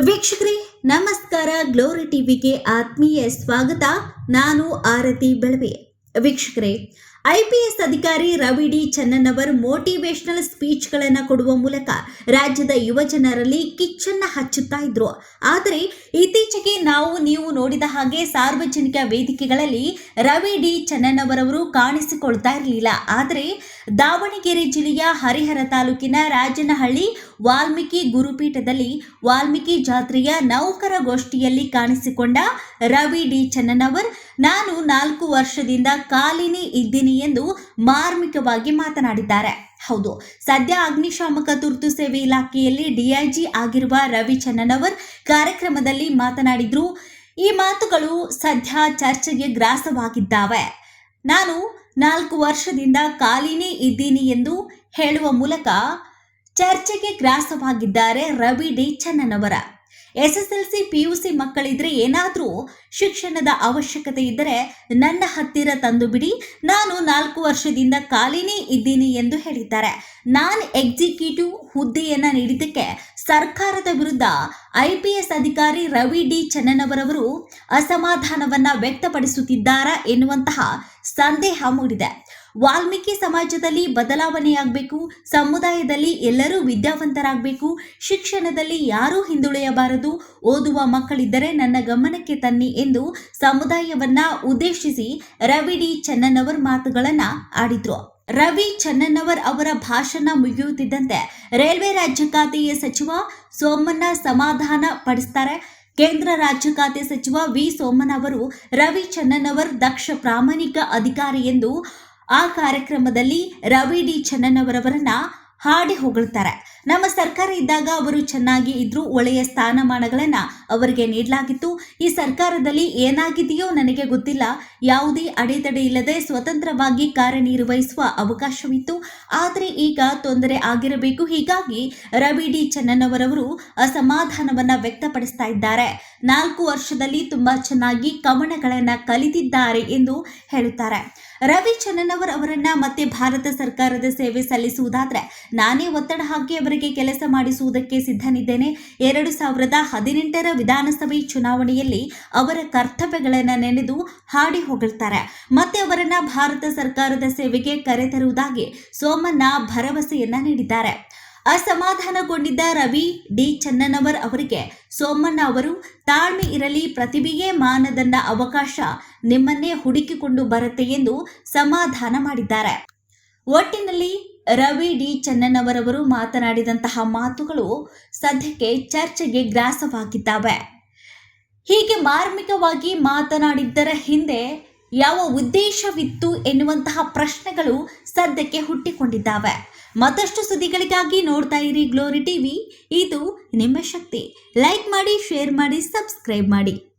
ವೀಕ್ಷಕರೇ ನಮಸ್ಕಾರ. ಗ್ಲೋರಿ ಟಿವಿಗೆ ಆತ್ಮೀಯ ಸ್ವಾಗತ. ನಾನು ಆರತಿ ಬೆಳವೆ. ವೀಕ್ಷಕರೇ ಐಪಿಎಸ್ ಅಧಿಕಾರಿ ರವಿ ಡಿ ಅವರು ಮೋಟಿವೇಶನಲ್ ಸ್ಪೀಚ್ಗಳನ್ನು ಕೊಡುವ ಮೂಲಕ ರಾಜ್ಯದ ಯುವ ಜನರಲ್ಲಿ ಕಿಚ್ಚನ್ನ ಹಚ್ಚುತ್ತಾ ಇದ್ರು. ಆದರೆ ಇತ್ತೀಚೆಗೆ ನಾವು ನೀವು ನೋಡಿದ ಹಾಗೆ ಸಾರ್ವಜನಿಕ ವೇದಿಕೆಗಳಲ್ಲಿ ರವಿ ಡಿ ಚನ್ನಣ್ಣವರವರು ಕಾಣಿಸಿಕೊಳ್ತಾ ಇರಲಿಲ್ಲ. ಆದರೆ ದಾವಣಗೆರೆ ಜಿಲ್ಲೆಯ ಹರಿಹರ ತಾಲೂಕಿನ ರಾಜನಹಳ್ಳಿ ವಾಲ್ಮೀಕಿ ಗುರುಪೀಠದಲ್ಲಿ ವಾಲ್ಮೀಕಿ ಜಾತ್ರೆಯ ನೌಕರ ಗೋಷ್ಠಿಯಲ್ಲಿ ಕಾಣಿಸಿಕೊಂಡ ರವಿ ಡಿ ಚನ್ನನವರ್ ನಾನು ನಾಲ್ಕು ವರ್ಷದಿಂದ ಕಾಲಿನಿ ಇದ್ದೀನಿ. ಎಂದು ಮಾರ್ಮಿಕವಾಗಿ ಮಾತನಾಡಿದ್ದಾರೆ. ಹೌದು, ಸದ್ಯ ಅಗ್ನಿಶಾಮಕ ತುರ್ತು ಸೇವೆ ಇಲಾಖೆಯಲ್ಲಿ ಡಿಐಜಿ ಆಗಿರುವ ರವಿ ಚನ್ನನವರ್ ಕಾರ್ಯಕ್ರಮದಲ್ಲಿ ಮಾತನಾಡಿದ್ರು, ಈ ಮಾತುಗಳು ಸದ್ಯ ಚರ್ಚೆಗೆ ಗ್ರಾಸವಾಗಿದ್ದಾವೆ. ನಾನು ನಾಲ್ಕು ವರ್ಷದಿಂದ ಖಾಲಿನೇ ಇದ್ದೀನಿ ಎಂದು ಹೇಳುವ ಮೂಲಕ ಚರ್ಚೆಗೆ ಗ್ರಾಸವಾಗಿದ್ದಾರೆ Ravi D Channannavar SSLC C ಮಕ್ಕಳಿದ್ರೆ ಏನಾದರೂ ಶಿಕ್ಷಣದ ಅವಶ್ಯಕತೆ ಇದ್ದರೆ ನನ್ನ ಹತ್ತಿರ ತಂದು ಬಿಡಿ. ನಾನು ನಾಲ್ಕು ವರ್ಷದಿಂದ ಖಾಲಿನೇ ಇದ್ದೀನಿ ಎಂದು ಹೇಳಿದ್ದಾರೆ. ನಾನ್ ಎಕ್ಸಿಕ್ಯೂಟಿವ್ ಹುದ್ದೆಯನ್ನು ನೀಡಿದ್ದಕ್ಕೆ ಸರ್ಕಾರದ ವಿರುದ್ಧ ಐಪಿಎಸ್ ಅಧಿಕಾರಿ ರವಿ ಡಿ ಚನ್ನನವರವರು ಅಸಮಾಧಾನವನ್ನು ವ್ಯಕ್ತಪಡಿಸುತ್ತಿದ್ದಾರಾ ಎನ್ನುವಂತಹ ಸಂದೇಹ ಮೂಡಿದೆ. ವಾಲ್ಮೀಕಿ ಸಮಾಜದಲ್ಲಿ ಬದಲಾವಣೆಯಾಗಬೇಕು, ಸಮುದಾಯದಲ್ಲಿ ಎಲ್ಲರೂ ವಿದ್ಯಾವಂತರಾಗಬೇಕು, ಶಿಕ್ಷಣದಲ್ಲಿ ಯಾರೂ ಹಿಂದುಳಿಯಬಾರದು, ಓದುವ ಮಕ್ಕಳಿದ್ದರೆ ನನ್ನ ಗಮನಕ್ಕೆ ತನ್ನಿ ಎಂದು ಸಮುದಾಯವನ್ನ ಉದ್ದೇಶಿಸಿ ರವಿ ಡಿ ಚನ್ನನವರ್ ಮಾತುಗಳನ್ನ ಆಡಿದ್ರು. ರವಿ ಚನ್ನನವರ್ ಅವರ ಭಾಷಣ ಮುಗಿಯುತ್ತಿದ್ದಂತೆ ರೈಲ್ವೆ ರಾಜ್ಯ ಖಾತೆಯ ಸಚಿವ ಸೋಮಣ್ಣ ಸಮಾಧಾನ ಪಡಿಸ್ತಾರೆ. ಕೇಂದ್ರ ರಾಜ್ಯ ಖಾತೆ ಸಚಿವ ವಿ ಸೋಮಣ್ಣ ಅವರು ರವಿ ಚನ್ನನ್ನವರ್ ದಕ್ಷ ಪ್ರಾಮಾಣಿಕ ಅಧಿಕಾರಿ ಎಂದು ಆ ಕಾರ್ಯಕ್ರಮದಲ್ಲಿ ರವಿ ಡಿ ಚನ್ನನವರವರನ್ನ ಹಾಡಿ ಹೊಗಳ್ತಾರೆ. ನಮ್ಮ ಸರ್ಕಾರ ಇದ್ದಾಗ ಅವರು ಚೆನ್ನಾಗಿ ಇದ್ರು, ಒಳ್ಳೆಯ ಸ್ಥಾನಮಾನಗಳನ್ನ ಅವರಿಗೆ ನೀಡಲಾಗಿತ್ತು. ಈ ಸರ್ಕಾರದಲ್ಲಿ ಏನಾಗಿದೆಯೋ ನನಗೆ ಗೊತ್ತಿಲ್ಲ. ಯಾವುದೇ ಅಡೆತಡೆ ಇಲ್ಲದೆ ಸ್ವತಂತ್ರವಾಗಿ ಕಾರ್ಯನಿರ್ವಹಿಸುವ ಅವಕಾಶವಿತ್ತು. ಆದರೆ ಈಗ ತೊಂದರೆ ಆಗಿರಬೇಕು. ಹೀಗಾಗಿ ರವಿ ಡಿ ಚನ್ನನವರವರು ಅಸಮಾಧಾನವನ್ನ ವ್ಯಕ್ತಪಡಿಸ್ತಾ ಇದ್ದಾರೆ. ನಾಲ್ಕು ವರ್ಷದಲ್ಲಿ ತುಂಬಾ ಚೆನ್ನಾಗಿ ಕವನಗಳನ್ನ ಕಲಿತಿದ್ದಾರೆ ಎಂದು ಹೇಳುತ್ತಾರೆ ರವಿ ಚನ್ನನವರ್ ಅವರನ್ನ ಮತ್ತೆ ಭಾರತ ಸರ್ಕಾರದ ಸೇವೆ ಸಲ್ಲಿಸುವುದಾದ್ರೆ ನಾನೇ ಒತ್ತಡ ಹಾಕಿ ಕೆಲಸ ಮಾಡಿಸುವುದಕ್ಕೆ ಸಿದ್ಧನಿದ್ದೇನೆ. ಎರಡು ಸಾವಿರದ ಹದಿನೆಂಟರ ವಿಧಾನಸಭೆ ಚುನಾವಣೆಯಲ್ಲಿ ಅವರ ಕರ್ತವ್ಯಗಳನ್ನು ನೆನೆದು ಹಾಡಿ ಹೊಗಳ್ತಾರೆ. ಮತ್ತೆ ಅವರನ್ನ ಭಾರತ ಸರ್ಕಾರದ ಸೇವೆಗೆ ಕರೆತರುವುದಾಗಿ ಸೋಮಣ್ಣ ಭರವಸೆಯನ್ನ ನೀಡಿದ್ದಾರೆ. ಅಸಮಾಧಾನಗೊಂಡಿದ್ದ ರವಿ ಡಿ ಚನ್ನನವರ್ ಅವರಿಗೆ ಸೋಮಣ್ಣ ಅವರು, ತಾಳ್ಮೆ ಇರಲಿ, ಪ್ರತಿಭೆಯೇ ಮಾನದಂಡ, ಅವಕಾಶ ನಿಮ್ಮನ್ನೇ ಹುಡುಕಿಕೊಂಡು ಬರುತ್ತೆ ಎಂದು ಸಮಾಧಾನ ಮಾಡಿದ್ದಾರೆ. ಒಟ್ಟಿನಲ್ಲಿ ರವಿ ಡಿ ಚನ್ನನವರವರು ಮಾತನಾಡಿದಂತಹ ಮಾತುಗಳು ಸದ್ಯಕ್ಕೆ ಚರ್ಚೆಗೆ ಗ್ರಾಸವಾಗಿದ್ದಾವೆ. ಹೀಗೆ ಮಾರ್ಮಿಕವಾಗಿ ಮಾತನಾಡಿದ್ದರ ಹಿಂದೆ ಯಾವ ಉದ್ದೇಶವಿತ್ತು ಎನ್ನುವಂತಹ ಪ್ರಶ್ನೆಗಳು ಸದ್ಯಕ್ಕೆ ಹುಟ್ಟಿಕೊಂಡಿದ್ದಾವೆ. ಮತ್ತಷ್ಟು ಸುದ್ದಿಗಳಿಗಾಗಿ ನೋಡ್ತಾ ಇರಿ ಗ್ಲೋರಿ ಟಿವಿ. ಇದು ನಿಮ್ಮ ಶಕ್ತಿ. ಲೈಕ್ ಮಾಡಿ, ಶೇರ್ ಮಾಡಿ, ಸಬ್ಸ್ಕ್ರೈಬ್ ಮಾಡಿ.